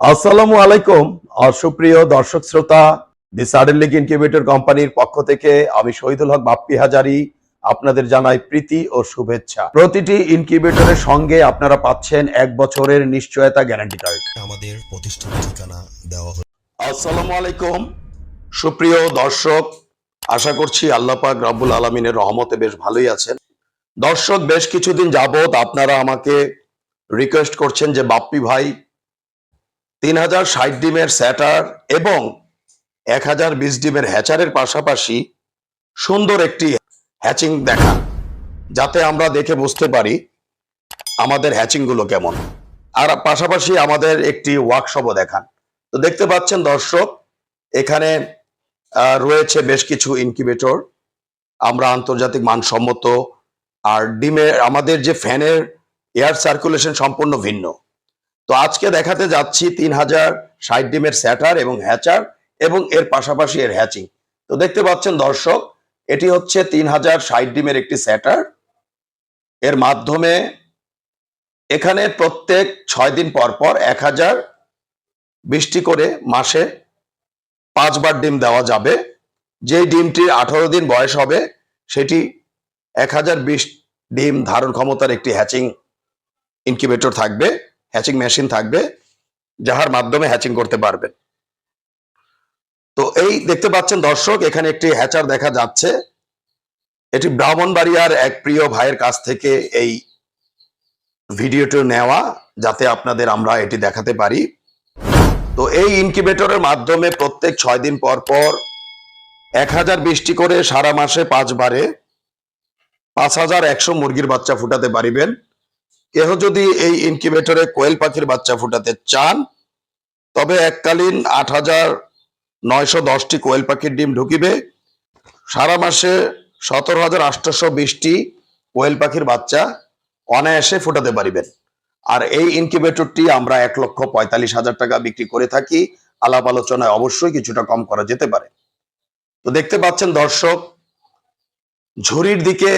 আসসালামু আলাইকুম আর সুপ্রিয় দর্শক শ্রোতা দি সাডেন লিগ ইনকিউবেটর কোম্পানির পক্ষ থেকে আমি শহীদুল হক বাপ্পি হাজারি আপনাদের জানাই প্রীতি ও শুভেচ্ছা। প্রতিটি ইনকিউবেটরের সঙ্গে আপনারা পাচ্ছেন এক বছরের নিশ্চয়তা গ্যারান্টি কার্ড আমাদের প্রতিষ্ঠান ঠিকানা দেওয়া হলো আসসালামু আলাইকুম সুপ্রিয় দর্শক আশা করছি আল্লাহ পাক রব্বুল আলমিনের রহমতে বেশ ভালোই আছেন। দর্শক বেশ কিছুদিন যাবত আপনারা আমাকে রিকোয়েস্ট করছেন যে বাপ্পি ভাই তিন হাজার ষাট ডিমের স্যাটার এবং এক হাজার বিশ ডিমের হ্যাচারের পাশাপাশি সুন্দর একটি হ্যাচিং দেখান যাতে আমরা দেখে বুঝতে পারি আমাদের হ্যাচিংগুলো কেমন। আর পাশাপাশি আমাদের একটি ওয়ার্কশপও দেখান। তো দেখতে পাচ্ছেন দর্শক, এখানে রয়েছে বেশ কিছু ইনকিউবেটর আমরা আন্তর্জাতিক মানসম্মত, আর ডিমের, আমাদের যে ফ্যানের এয়ার সার্কুলেশন সম্পূর্ণ ভিন্ন। তো আজকে দেখাতে যাচ্ছি তিন হাজার ষাট ডিমের স্যাটার এবং হ্যাচার এবং এর পাশাপাশি এর হ্যাচিং। তো দেখতে পাচ্ছেন দর্শক, এটি হচ্ছে তিন হাজার ষাট ডিমের একটি স্যাটার। এর মাধ্যমে এখানে প্রত্যেক ছয় দিন পর পর এক হাজার বৃষ্টি করে মাসে পাঁচবার ডিম দেওয়া যাবে। যেই ডিমটির আঠারো দিন বয়স হবে, সেটি এক হাজার বিশ ডিম ধারণ ক্ষমতার একটি হ্যাচিং ইনকিউবেটর থাকবে। হ্যাচিং মেশিন থাকবে, যাহার মাধ্যমে হ্যাচিং করতে পারবেন তো এই দেখতে পাচ্ছেন দর্শক, এখানে একটি হ্যাচার দেখা যাচ্ছে। এটি ব্রাহ্মণবাড়িয়ার এক প্রিয় ভাইয়ের কাছ থেকে এই ভিডিওটি নেওয়া, যাতে আপনাদের আমরা এটি দেখাতে পারি। তো এই ইনকিউবেটরের মাধ্যমে প্রত্যেক ছয় দিন পর পর এক হাজার বিশটি করে সারা মাসে পাঁচবারে পাঁচ হাজার একশো মুরগির বাচ্চা ফুটাতে পারিবেন। কেহ যদি এই ইনকিউবেটরে কোয়েল পাখির বাচ্চা ফুটাতে চান, তবে এককালীন আট হাজার নয়শো দশটি কোয়েল পাখির ডিম ঢুকিবে। সারা মাসে সতেরো হাজার আটশোশো বিশটি কোয়েল পাখির বাচ্চা অনায়াসে ফুটাতে পারিবেন। আর এই ইনকিউবেটরটি আমরা এক লক্ষ পঁয়তাল্লিশ হাজার টাকা বিক্রি করে থাকি। আলাপ আলোচনায় অবশ্যই কিছুটা কম করা যেতে পারে। তো দেখতে পাচ্ছেন দর্শক, ঝুড়ির দিকে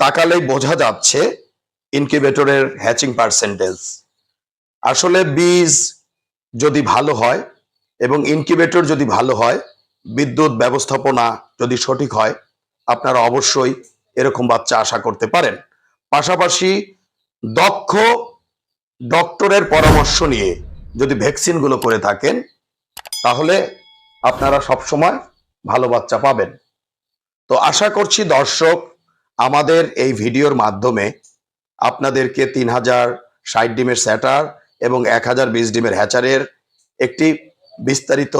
তাকালেই বোঝা যাচ্ছে ইনকিউবেটরের হ্যাচিং পার্সেন্টেজ আসলে বীজ যদি ভালো হয় এবং ইনকিউবেটর যদি ভালো হয়, বিদ্যুৎ ব্যবস্থাপনা যদি সঠিক হয়, আপনারা অবশ্যই এরকম বাচ্চা আশা করতে পারেন। পাশাপাশি দক্ষ ডক্টরের পরামর্শ নিয়ে যদি ভ্যাকসিনগুলো করে থাকেন, তাহলে আপনারা সবসময় ভালো বাচ্চা পাবেন। তো আশা করছি দর্শক, আমাদের এই ভিডিওর মাধ্যমে আপনাদেরকে তিন হাজার ষাট ডিমের স্যাটার এবং এক হাজার বিশ ডিমের হ্যাচারের একটি বিস্তারিত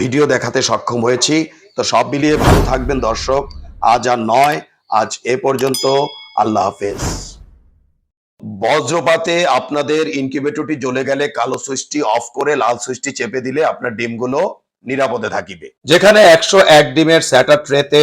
ভিডিও দেখাতে সক্ষম হয়েছি। তো সব মিলিয়ে ভালো থাকবেন দর্শক। আজ আর নয়, আজ এ পর্যন্ত। আল্লাহ হাফেজ। বজ্রপাতে আপনাদের ইনকিউবেটরটি জ্বলে গেলে কালো সুইচটি অফ করে লাল সুইচটি চেপে দিলে আপনার ডিমগুলো নিরাপদে থাকিবে। যেখানে একশো এক ডিমের স্যাটার ট্রেতে